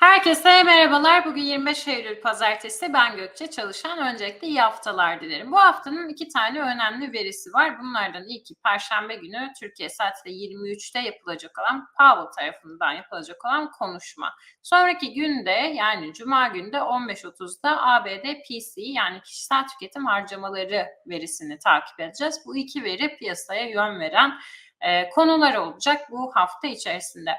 Herkese merhabalar. Bugün 25 Eylül Pazartesi. Ben Gökçe Çalışan. Öncelikle iyi haftalar dilerim. Bu haftanın iki tane önemli verisi var. Bunlardan ilki Perşembe günü Türkiye saatiyle 23'te yapılacak olan Powell tarafından yapılacak olan konuşma. Sonraki günde yani Cuma günde 15.30'da ABD PC yani kişisel tüketim harcamaları verisini takip edeceğiz. Bu iki veri piyasaya yön veren e, konular olacak bu hafta içerisinde.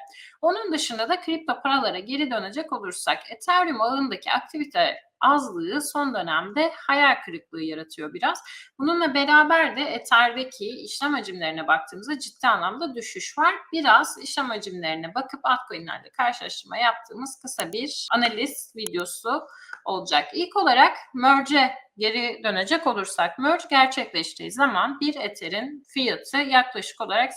Onun dışında da kripto paralara geri dönecek olursak Ethereum ağındaki aktivite azlığı son dönemde hayal kırıklığı yaratıyor biraz. Bununla beraber de Ether'deki işlem hacimlerine baktığımızda ciddi anlamda düşüş var. Biraz işlem hacimlerine bakıp altcoin'lerle karşılaştırma yaptığımız kısa bir analiz videosu olacak. İlk olarak merge geri dönecek olursak merge gerçekleştiği zaman bir Ether'in fiyatı yaklaşık olarak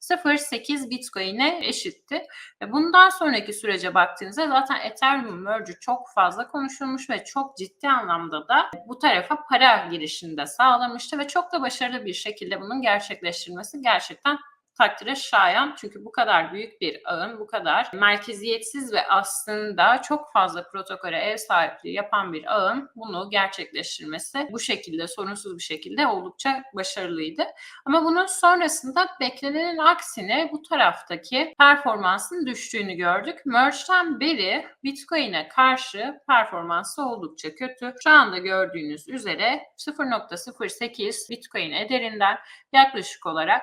0.08 Bitcoin'e eşitti. Ve bundan sonraki sürece baktığınızda zaten Ethereum merge'ü çok fazla konuşulmuş ve çok ciddi anlamda da bu tarafa para girişini de sağlamıştı ve çok da başarılı bir şekilde bunun gerçekleştirilmesi gerçekten takdire şayan. Çünkü bu kadar büyük bir ağın, bu kadar merkeziyetsiz ve aslında çok fazla protokole ev sahipliği yapan bir ağın bunu gerçekleştirmesi bu şekilde sorunsuz bir şekilde oldukça başarılıydı. Ama bunun sonrasında beklenenin aksine bu taraftaki performansın düştüğünü gördük. Merge'den beri Bitcoin'e karşı performansı oldukça kötü. Şu anda gördüğünüz üzere 0.08 Bitcoin ederinden yaklaşık olarak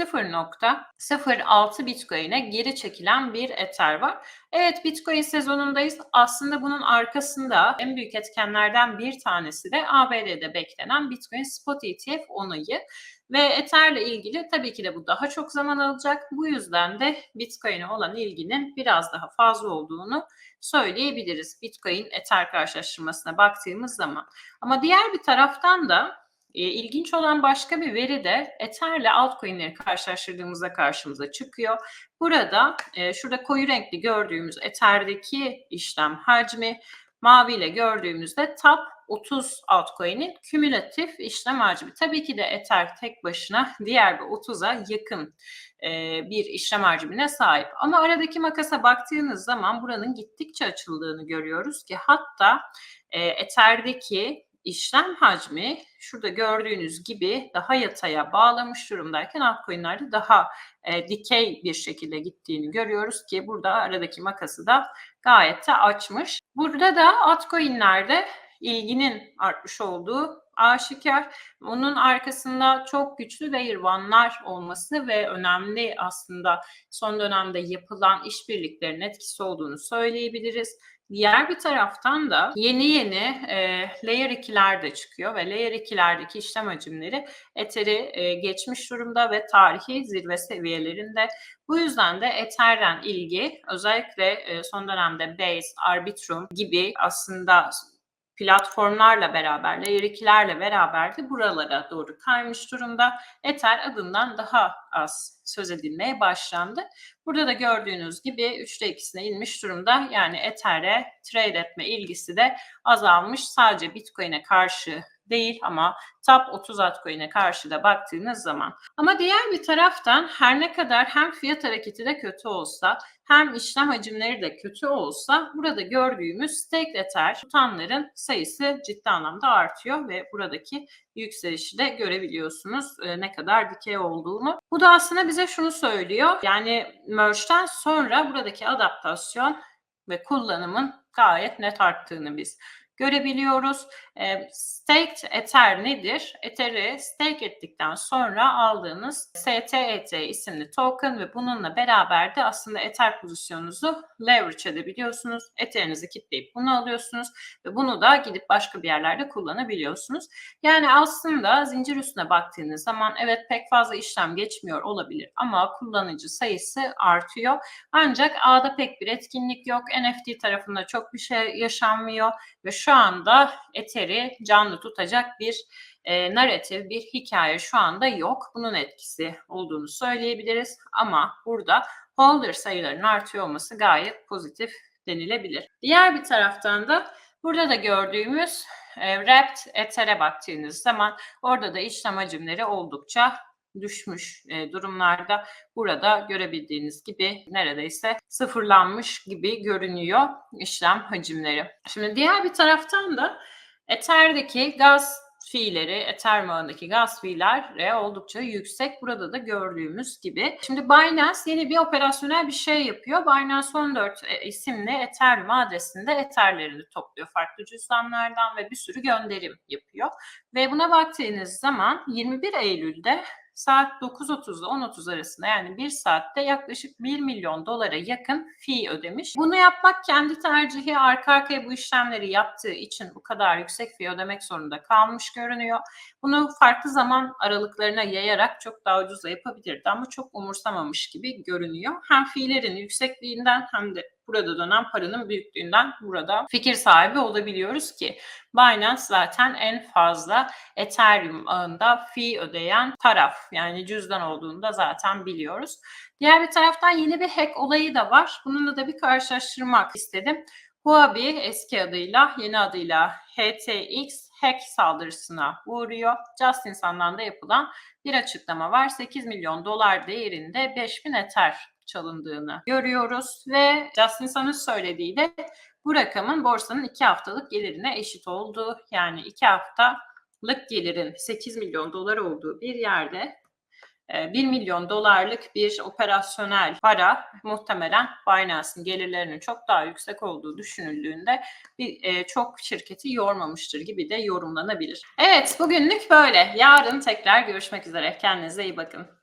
0.06 Bitcoin'e geri çekilen bir Ether var. Evet Bitcoin sezonundayız. Aslında bunun arkasında en büyük etkenlerden bir tanesi de ABD'de beklenen Bitcoin Spot ETF onayı. Ve Ether'le ilgili tabii ki de bu daha çok zaman alacak. Bu yüzden de Bitcoin'e olan ilginin biraz daha fazla olduğunu söyleyebiliriz. Bitcoin Ether karşılaştırmasına baktığımız zaman. Ama diğer bir taraftan da e, ilginç olan başka bir veri de Ether ile altcoin'leri karşılaştırdığımızda karşımıza çıkıyor. Burada e, şurada koyu renkli gördüğümüz Ether'deki işlem hacmi, maviyle gördüğümüzde top 30 altcoin'in kümülatif işlem hacmi. Tabii ki de Ether tek başına diğer bir 30'a yakın e, bir işlem hacmine sahip. Ama aradaki makasa baktığınız zaman buranın gittikçe açıldığını görüyoruz ki hatta e, Ether'deki işlem hacmi şurada gördüğünüz gibi daha yataya bağlamış durumdayken altcoin'lerde daha e, dikey bir şekilde gittiğini görüyoruz ki burada aradaki makası da gayet de açmış. Burada da altcoin'lerde ilginin artmış olduğu aşikar. Onun arkasında çok güçlü one'lar olması ve önemli aslında son dönemde yapılan işbirliklerinin etkisi olduğunu söyleyebiliriz. Diğer bir taraftan da yeni yeni e, Layer 2'ler de çıkıyor ve Layer 2'lerdeki işlem hacimleri Ether'i e, geçmiş durumda ve tarihi zirve seviyelerinde. Bu yüzden de Ether'den ilgi özellikle e, son dönemde Base, Arbitrum gibi aslında platformlarla beraber, Layer 2'lerle beraber de buralara doğru kaymış durumda. Ether adından daha az söz edilmeye başlandı. Burada da gördüğünüz gibi 3'te 2'sine inmiş durumda. Yani Ether'e trade etme ilgisi de azalmış. Sadece Bitcoin'e karşı değil ama top 30 altcoin'e karşı da baktığınız zaman. Ama diğer bir taraftan her ne kadar hem fiyat hareketi de kötü olsa hem işlem hacimleri de kötü olsa burada gördüğümüz stake ether tutanların sayısı ciddi anlamda artıyor ve buradaki yükselişi de görebiliyorsunuz e, ne kadar dikey olduğunu. Bu da aslında bize şunu söylüyor. Yani merge'den sonra buradaki adaptasyon ve kullanımın gayet net arttığını biz görebiliyoruz. E, staked Ether nedir? Ether'i stake ettikten sonra aldığınız STET isimli token ve bununla beraber de aslında Ether pozisyonunuzu leverage edebiliyorsunuz. Ether'inizi kitleyip bunu alıyorsunuz ve bunu da gidip başka bir yerlerde kullanabiliyorsunuz. Yani aslında zincir üstüne baktığınız zaman evet pek fazla işlem geçmiyor olabilir ama kullanıcı sayısı artıyor. Ancak A'da pek bir etkinlik yok. NFT tarafında çok bir şey yaşanmıyor ve şu anda Ether'i canlı tutacak bir e, narratif, bir hikaye şu anda yok. Bunun etkisi olduğunu söyleyebiliriz ama burada holder sayılarının artıyor olması gayet pozitif denilebilir. Diğer bir taraftan da burada da gördüğümüz e, Wrapped Ether'e baktığınız zaman orada da işlem hacimleri oldukça düşmüş e, durumlarda. Burada görebildiğiniz gibi neredeyse sıfırlanmış gibi görünüyor işlem hacimleri. Şimdi diğer bir taraftan da Ether'deki gaz fiilleri, Ether ağındaki gaz fiilleri oldukça yüksek. Burada da gördüğümüz gibi. Şimdi Binance yeni bir operasyonel bir şey yapıyor. Binance 14 e, isimli Ethereum adresinde Ether'lerini topluyor farklı cüzdanlardan ve bir sürü gönderim yapıyor. Ve buna baktığınız zaman 21 Eylül'de saat 9.30 ile 10.30 arasında yani bir saatte yaklaşık 1 milyon dolara yakın fee ödemiş. Bunu yapmak kendi tercihi arka arkaya bu işlemleri yaptığı için bu kadar yüksek fee ödemek zorunda kalmış görünüyor. Bunu farklı zaman aralıklarına yayarak çok daha ucuza yapabilirdi ama çok umursamamış gibi görünüyor. Hem fee'lerin yüksekliğinden hem de burada dönen paranın büyüklüğünden burada fikir sahibi olabiliyoruz ki Binance zaten en fazla Ethereum ağında fee ödeyen taraf yani cüzdan olduğunu da zaten biliyoruz. Diğer bir taraftan yeni bir hack olayı da var. Bununla da bir karşılaştırmak istedim. Huobi eski adıyla yeni adıyla HTX hack saldırısına uğruyor. Just insandan da yapılan bir açıklama var. 8 milyon dolar değerinde 5000 Ether çalındığını görüyoruz ve Justin Sun'ın söylediği de bu rakamın borsanın 2 haftalık gelirine eşit olduğu yani 2 haftalık gelirin 8 milyon dolar olduğu bir yerde 1 milyon dolarlık bir operasyonel para muhtemelen Binance'ın gelirlerinin çok daha yüksek olduğu düşünüldüğünde bir, çok şirketi yormamıştır gibi de yorumlanabilir. Evet bugünlük böyle. Yarın tekrar görüşmek üzere. Kendinize iyi bakın.